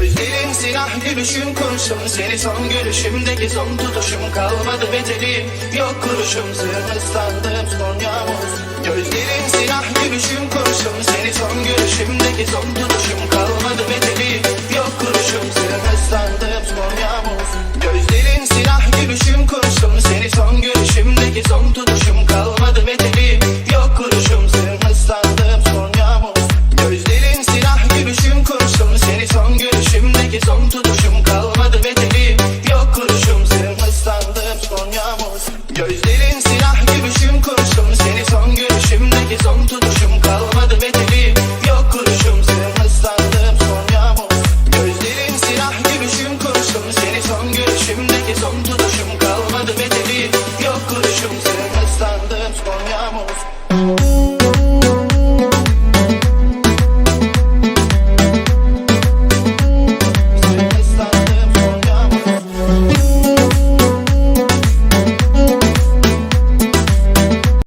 Gözlerin silah gülüşüm kurşun Seni son görüşümdeki son tutuşum. Kalmadı beterim yok kuruşum. Sığın ıslandım son yağmur. Gözlerin silah gülüşüm kurşun Seni son görüşümdeki son tutuşum. Kalmadı beterim yok kuruşum. Sığın ıslandım son yağmur. Gözlerin silah gülüşüm kurşun Gözlerin silah gülüşüm kurşun Seni son görüşümdeki son tutuşum. Kalmadı bedeli yok kuruşum. Sırmızlandım son yağmur. Gözlerin silah gülüşüm kurşun Seni son görüşümdeki son tutuşum. Kalmadı bedeli yok kuruşum. Sırmızlandım son yağmur.